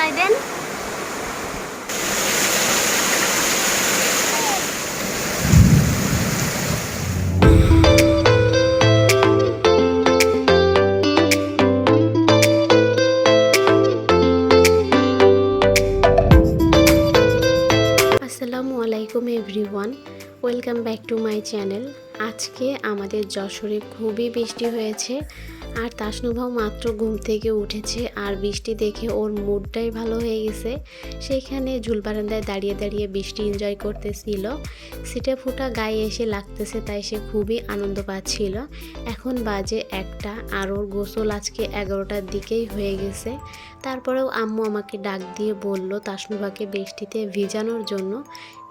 তাই দেন। আসসালামু everyone, welcome back to my channel. আজকে আমাদের যশোরে খুবই বৃষ্টি হয়েছে। আর তাসনুভাও মাত্র ঘুম থেকে উঠেছে আর বৃষ্টি দেখে ওর মুডটাই ভালো হয়ে গেছে। সেইখানে ঝুলবারান্দায় দাঁড়িয়ে দাঁড়িয়ে বৃষ্টি এনজয় করতেছিল। সিটে ফুটা গায়ে এসে লাগতেছে তাই সে খুবই আনন্দ পাচ্ছিল। এখন বাজে একটা আর ওর গোসল আজকে এগারোটার দিকেই হয়ে গেছে। তারপরেও আম্মু আমাকে ডাক দিয়ে বলল, তাসনুভাকে বৃষ্টিতে ভিজানোর জন্য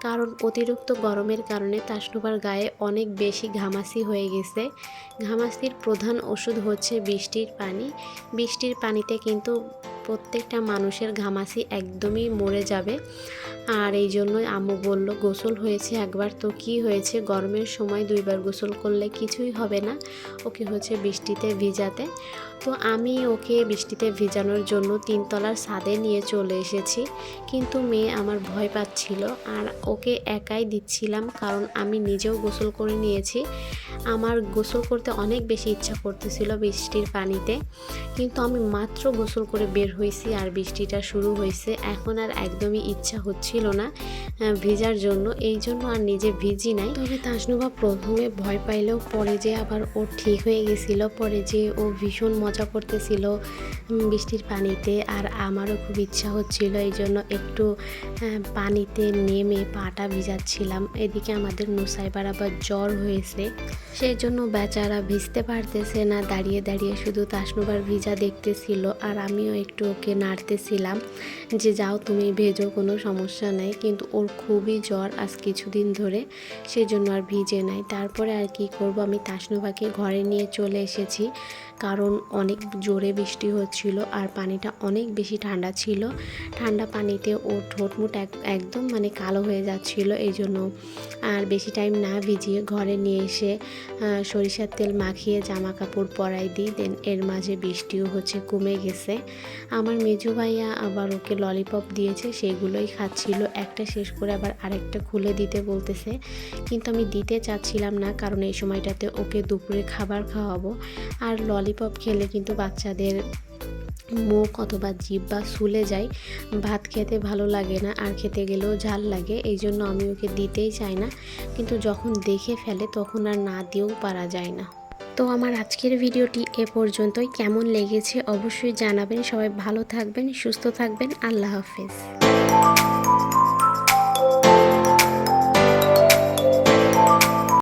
কারণ অতিরিক্ত গরমের কারণে তাসনুবার গায়ে অনেক বেশি ঘামাসি হয়ে গেছে। ঘামাসির প্রধান ওষুধ হচ্ছে বৃষ্টির পানি। বৃষ্টির পানিতে কিন্তু প্রত্যেকটা মানুষের ঘামাসি একদমই মরে যাবে। আর এই জন্যই আম্মু বলল, গোসল হয়েছে একবার তো কি হয়েছে? গরমের সময় দুইবার গোসল করলে কিছুই হবে না। ওকে হচ্ছে বৃষ্টিতে ভিজাতে। তো আমি ওকে বৃষ্টিতে ভিজানোর জন্য তিনতলার ছাদে নিয়ে চলে এসেছি। কিন্তু মেয়ে আমার ভয় পাচ্ছিল আর ওকে একাই দিচ্ছিলাম কারণ আমি নিজেও গোসল করে নিয়েছি। আমার গোসল করতে অনেক বেশি ইচ্ছা করতেছিল বৃষ্টির পানিতে। কিন্তু আমি মাত্র গোসল করে বের হয়েছি আর বৃষ্টিটা শুরু হয়েছে। এখন আর একদমই ইচ্ছা হচ্ছিল না ভিজার জন্য। এই জন্য আর নিজে ভিজি নাই। তবে তাসনুভা প্রথমে ভয় পাইলেও পরে যে আবার ও ঠিক হয়ে গেছিল, পরে যে ও ভীষণ মজা করতেছিল বৃষ্টির পানিতে, আর আমারও খুব ইচ্ছা হচ্ছিল। এই জন্য একটু পানিতে নেমে পাটা ভিজাচ্ছিলাম। এদিকে আমাদের নুসাইবার আবার জ্বর হয়েছে। সেই জন্য বেচারা ভিজতে পারতেছে না, দাঁড়িয়ে দাঁড়িয়ে শুধু তাসনুবার ভিজা দেখতেছিল আর আমিও একটু ওকে নাড়তেছিলাম যে, যাও তুমি, ভেজো, কোনো সমস্যা নাই। কিন্তু ওর খুবই জ্বর আজ কিছুদিন ধরে, সেই জন্য আর ভিজে নাই। তারপরে আর কি করব? আমি তাসনুবাকে ঘরে নিয়ে চলে এসেছি, কারণ অনেক জোরে বৃষ্টি হচ্ছিল আর পানিটা অনেক বেশি ঠান্ডা ছিল। ঠান্ডা পানিতে ওর ঠোঁটমুট এক, একদম মানে কালো হয়ে যাচ্ছিল, এই জন্য আর বেশি টাইম না ভিজিয়ে ঘরে নিয়ে এসে সরিষার তেল মাখিয়ে জামা কাপড় পরাই দিই। দেন এর মাঝে বৃষ্টিও হচ্ছে, কমে গেছে। আমার মেজু ভাইয়া আবার ওকে ললিপপ দিয়েছে, সেগুলোই খাচ্ছিল। একটা শেষ করে আবার আরেকটা খুলে দিতে বলতেছে। কিন্তু আমি দিতে চাচ্ছিলাম না, কারণ এই সময়টাতে ওকে দুপুরে খাবার খাওয়াবো। আর ললিপপ খেলে কিন্তু বাচ্চাদের মুখ অথবা জিভ বা শুলে যায়, ভাত খেতে ভালো লাগে না আর খেতে গেলেও ঝাল লাগে, এই জন্য আমি ওকে দিতেই চাই না। কিন্তু যখন দেখে ফেলে তখন আর না দিয়েও পারা যায় না। তো আমার আজকের ভিডিওটি এ পর্যন্তই। কেমন লেগেছে অবশ্যই জানাবেন। সবাই ভালো থাকবেন, সুস্থ থাকবেন। আল্লাহ হাফেজ।